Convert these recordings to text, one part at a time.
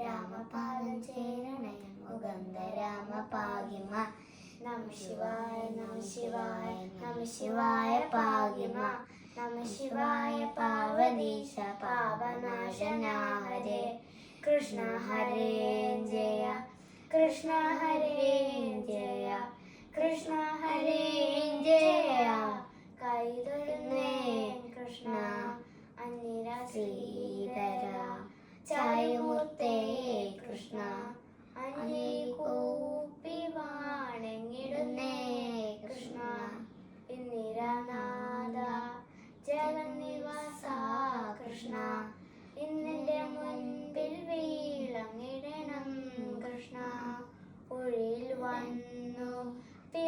രാമപാദം ചേരണേ മുകുന്ദ രാമ പാകിമ നമ ശിവായ നമ ശിവായ നമ ശിവായ പാകിമ നമ ശിവായ പാവനീശ പാവനാശന ഹരേ കൃഷ്ണ ഹരേ ജയ കൃഷ്ണ ഹരേ ജയ കൃഷ്ണ ഹരേ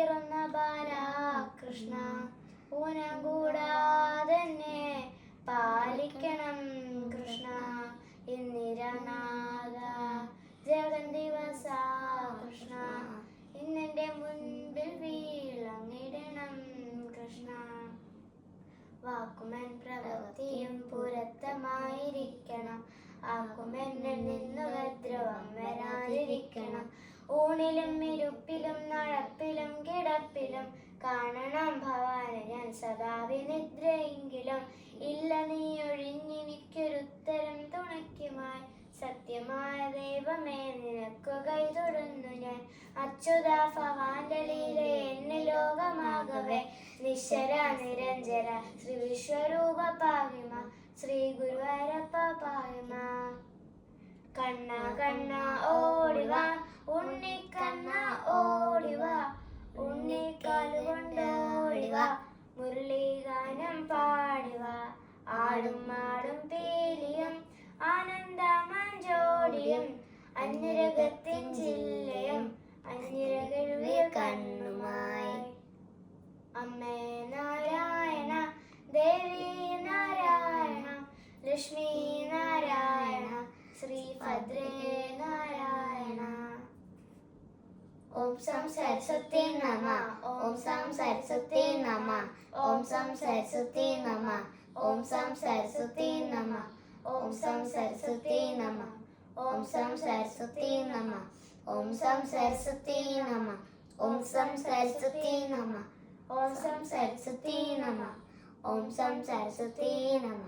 പിറന്ന ബാല കൃഷ്ണ. ഊനം കൂടാതെ പാലിക്കണം കൃഷ്ണ. എന്നിരനാഥ ജഗൻ ദിവസ കൃഷ്ണ. ഇന്നെന്റെ മുൻപിൽ വീളങ്ങിടണം കൃഷ്ണ. വാക്കുമൻ പ്രവൃത്തിയും പുരത്തമായിരിക്കണം. ആക്കുമെന്നിൽ നിന്നു ഉപദ്രവം വരാതിരിക്കണം. ഊണിലും ഇരുപ്പിലും നടപ്പിലും കിടപ്പിലും കാണണം ഭവാനെ ഞാൻ സദാ വിനിദ്രയെങ്കിലും. ഇല്ല നീ ഒഴിഞ്ഞിനിക്കൊരുത്തരം തുണയ്ക്കുമായി. സത്യമായ ദൈവമേ നിനക്കു കൈതൊടുന്നു ഞാൻ. അച്യുത ഭവാന്റെ ലീല എന്നെ ലോകമാകവേ. നിശ്ചര നിരഞ്ജര ശ്രീ വിശ്വരൂപ പായുമ ശ്രീ ഗുരുവായൂരപ്പ പായുമ കണ്ണ കണ്ണ. കൊണ്ടോടുക മുരളീഗാനം പാടുക. ആടും മാടും പേലിയും ആനന്ദമഞ്ചോടിയും. അന്യരകത്തിൻ അനുരകത്തിൻ ചില്ല ఓం సం సరస్వతి నమ ఓం సం సరస్వతి నమ ఓం సం సరస్వతి నమ ఓం సం సరస్వతి నమ ఓం సం సరస్వతి నమ ఓం సం సరస్వతి నమ ఓం సం సరస్వతి నమ ఓం సం సరస్వతి నమ ఓం సం సరస్వతి నమ ఓం సం సరస్వతి నమ